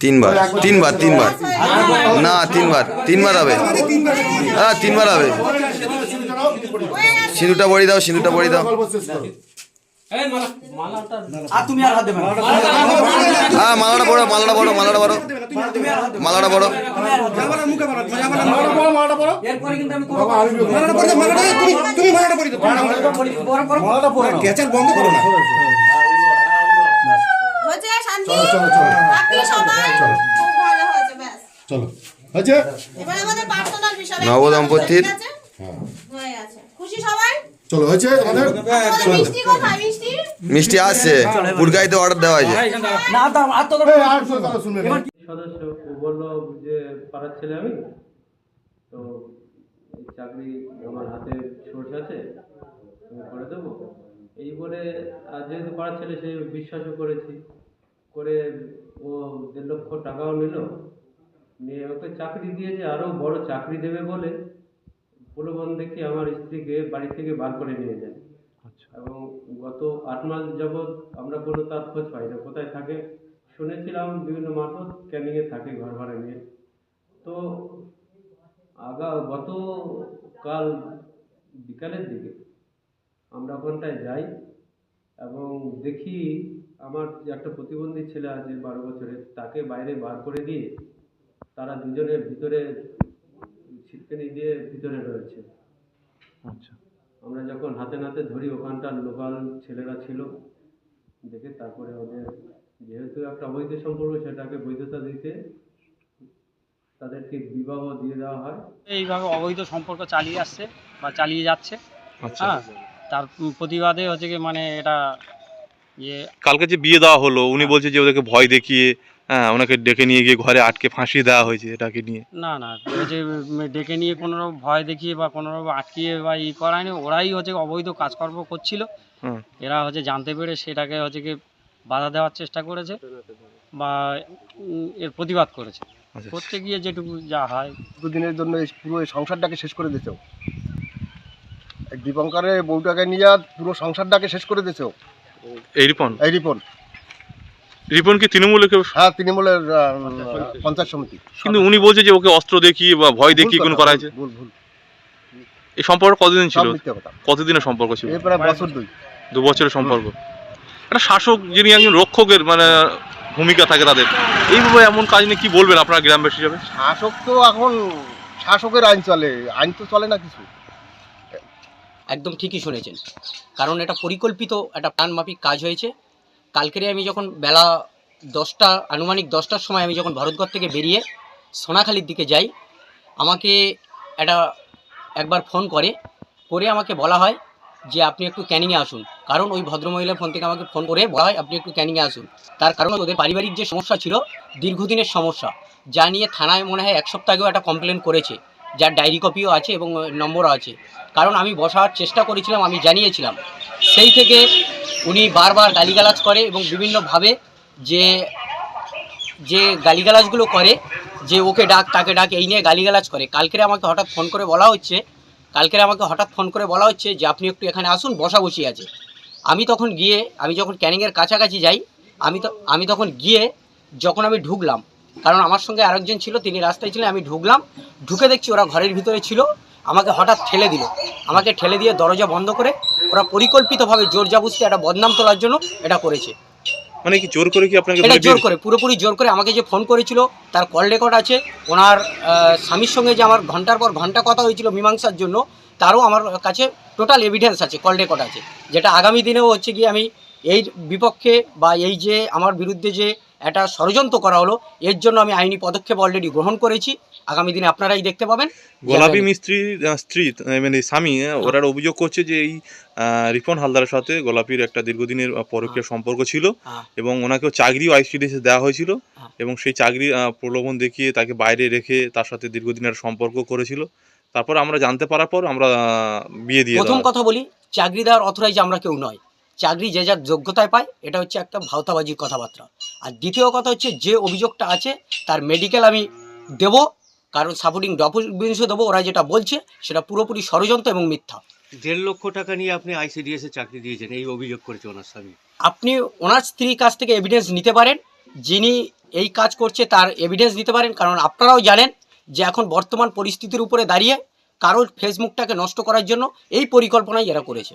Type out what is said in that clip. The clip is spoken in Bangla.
তিনবার। তিনবার। তিনবার না তিনবার। তিনবার হবে। হ্যাঁ তিনবার হবে। সিঁদুরটা বড়ি দাও সিঁদুরটা বড়ি দাও। হ্যাঁ মালাটা বড় মালাটা বড় মালাটা বড় মালাটা বড় এরপরে কিন্তু আমি কোনো বড় হয়েছে ব্যাস। চলো। হয়েছে? নবদম্পতির- চলো হয়েছে আমাদের? মিষ্টি আসছে। পুরকাইতে অর্ডার দেওয়া হয়েছে। সদস্য বলল যে পাড়ার ছেলে আমি। তো চাকরি আমার হাতে সোর্স আছে করে দেবো। এই বলে আর যেহেতু পাড়ার ছেলে সে বিশ্বাসও করেছি। করে ও দেড় লক্ষ টাকাও নিল। নিয়ে ওকে চাকরি দিয়েছে আরও বড় চাকরি দেবে বলে প্রলোভন দেখে আমার স্ত্রীকে বাড়ি থেকে বার করে নিয়ে যায়। এবং গত আট মাস যাবৎ আমরা কোনো তার খোঁজ পাই না কোথায় থাকে? শুনেছিলাম বিভিন্ন মারফত ক্যানিংয়ে থাকে ঘর ভাড়া নিয়ে। তো আগা গত কাল বিকালের দিকে আমরা ওখানটায় যাই দেখি আমার যে একটা প্রতিবন্ধী ছেলে আছে বারো বছরের তাকে বাইরে বার করে দিয়ে তারা দুজনে ভিতরে ছিটকেনি দিয়ে ভিতরে রয়েছে। আচ্ছা। আমরা যখন হাতে নাতে ধরি ওখানটার লোকাল ছেলেরা ছিল দেখে তারপরে ওদের যেহেতু একটা অবৈধ সম্পর্ক সেটাকে বৈধতা দিতে তাদেরকে বিবাহ দিয়ে দেওয়া হয়। এইভাবে অবৈধ সম্পর্ক চালিয়ে আসছে বা চালিয়ে যাচ্ছে। আচ্ছা। হ্যাঁ তার প্রতিবাদে হচ্ছে কি মানে এটা কালকে যে বিয়ে দেওয়া হলো উনি বলছে যে ওদেরকে ভয় দেখিয়ে হ্যাঁ ওনাকে ডেকে নিয়ে গিয়ে ঘরে আটকে ফাঁসিয়ে দেওয়া হয়েছে এটাকে নিয়ে। না না ওই যে ডেকে নিয়ে কোনো রকম ভয় দেখিয়ে বা কোনো রকম আটকিয়ে বা ই করায়নি ওরাই হচ্ছে অবৈধ কাজকর্ম করছিল। এরা হচ্ছে জানতে পেরে সেটাকে হচ্ছে কি বাধা দেওয়ার চেষ্টা করেছে বা এর প্রতিবাদ করেছে। আচ্ছা। করতে গিয়ে যেটুকু যা হয়। দুদিনের জন্য এই পুরো সংসারটাকে শেষ করে দিতেও দীপঙ্করের বউটাকে নিয়ে পুরো সংসারটাকে শেষ করে দিতেও এই রিপন? এই রিপন। রিপন কি কেউ হ্যাঁ তৃণমূলের পঞ্চায়েত সমিতি। কিন্তু উনি বলছে যে ওকে অস্ত্র দেখিয়ে বা ভয় দেখিয়ে কোনো করা হয়েছে ভুল ভুল এই সম্পর্ক কতদিন ছিল? কতদিনের সম্পর্ক ছিল? প্রায় বছর দুই। দু বছরের সম্পর্ক। একটা শাসক যিনি একজন রক্ষকের মানে ভূমিকা থাকে তাদের এইভাবে এমন কাজ নিয়ে কি বলবেন আপনার গ্রামবাসী হিসাবে? শাসক তো এখন শাসকের আইন চলে। আইন তো চলে না কিছু। একদম ঠিকই শুনেছেন। কারণ এটা পরিকল্পিত একটা প্ল্যানমাফিক কাজ হয়েছে। কালকেরে আমি যখন বেলা দশটা, আনুমানিক দশটার সময় আমি যখন ভরতগড় থেকে বেরিয়ে সোনাখালির দিকে যাই, আমাকে একটা একবার ফোন করে করে আমাকে বলা হয় যে আপনি একটু ক্যানিংয়ে আসুন। কারণ ওই ভদ্রমহিলার ফোন থেকে আমাকে ফোন করে বলা হয় আপনি একটু ক্যানিংয়ে আসুন। তার কারণ ওদের পারিবারিক যে সমস্যা ছিল, দীর্ঘদিনের সমস্যা, যা নিয়ে থানায় মনে হয় এক সপ্তাহ আগেও একটা কমপ্লেন করেছে। যার ডায়েরি কপিও আছে এবং নম্বরও আছে। কারণ আমি বসার চেষ্টা করেছিলাম, আমি জানিয়েছিলাম। সেই থেকে উনি বারবার গালিগালাজ করে এবং বিভিন্নভাবে যে যে গালিগালাজগুলো করে, যে ওকে ডাক, তাকে ডাক, এই নিয়ে গালিগালাজ করে। কালকেরে আমাকে হঠাৎ ফোন করে বলা হচ্ছে, কালকেরে আমাকে হঠাৎ ফোন করে বলা হচ্ছে যে, আপনি একটু এখানে আসুন, বসা বসি আছে। আমি তখন গিয়ে, আমি যখন ক্যানিংয়ের কাছাকাছি যাই, আমি তো, আমি তখন গিয়ে যখন আমি ঢুকলাম কারণ আমার সঙ্গে আরেকজন ছিল তিনি রাস্তায় ছিলেন আমি ঢুকলাম ঢুকে দেখছি ওরা ঘরের ভিতরে ছিল আমাকে হঠাৎ ঠেলে দিল। আমাকে ঠেলে দিয়ে দরজা বন্ধ করে ওরা পরিকল্পিতভাবে জোর জাবুস্তি একটা বদনাম তোলার জন্য এটা করেছে। মানে কি জোর করে কি আপনাকে এটা জোর করে পুরোপুরি জোর করে আমাকে যে ফোন করেছিল তার কল রেকর্ড আছে ওনার স্বামীর সঙ্গে যে আমার ঘণ্টার পর ঘণ্টা কথা হয়েছিল মীমাংসার জন্য তারও আমার কাছে টোটাল এভিডেন্স আছে কল রেকর্ড আছে যেটা আগামী দিনেও হচ্ছে কি আমি এই বিপক্ষে বা এই যে আমার বিরুদ্ধে যে একটা ষড়যন্ত্র করা হলো। এর জন্য আমি আইনি পদক্ষেপ অলরেডি গ্রহণ করেছি। আগামী দিনে আপনারাই দেখতে পাবেন। গোলাপি মিস্ত্রির স্ত্রী মানে স্বামী আহ, ওরা অভিযোগ করছে যে এই রিপন হালদারের সাথে গোলাপির একটা দীর্ঘদিনের পরকীয় সম্পর্ক ছিল হ্যাঁ। এবং ওনাকেও চাকরিও আইসিডিএসে দেওয়া হয়েছিল হ্যাঁ। এবং সেই চাকরি প্রলোভন দেখিয়ে তাকে বাইরে রেখে তার সাথে দীর্ঘদিনের সম্পর্ক করেছিল। তারপর আমরা জানতে পারার পর আমরা বিয়ে দিয়ে প্রথম কথা বলি চাকরি দেওয়ার অথরাইজ আমরা কেউ নয়। চাকরি যে যার যোগ্যতায় পায় এটা হচ্ছে একটা ভাওতাবাজির কথাবার্তা। আর দ্বিতীয় কথা হচ্ছে যে অভিযোগটা আছে তার মেডিকেল আমি দেব কারণ সাপোর্টিং ডকুমেন্টসও দেবো ওরা যেটা বলছে সেটা পুরোপুরি ষড়যন্ত্র এবং মিথ্যা। দেড় লক্ষ টাকা নিয়ে আপনি আইসিডিএস এ চাকরি দিয়েছেন এই অভিযোগ করেছে ওনার স্বামী। আপনি ওনার স্ত্রীর কাছ থেকে এভিডেন্স নিতে পারেন যিনি এই কাজ করছে তার এভিডেন্স দিতে পারেন কারণ আপনারাও জানেন যে এখন বর্তমান পরিস্থিতির উপরে দাঁড়িয়ে কারোর ফেসবুকটাকে নষ্ট করার জন্য এই পরিকল্পনাই এরা করেছে।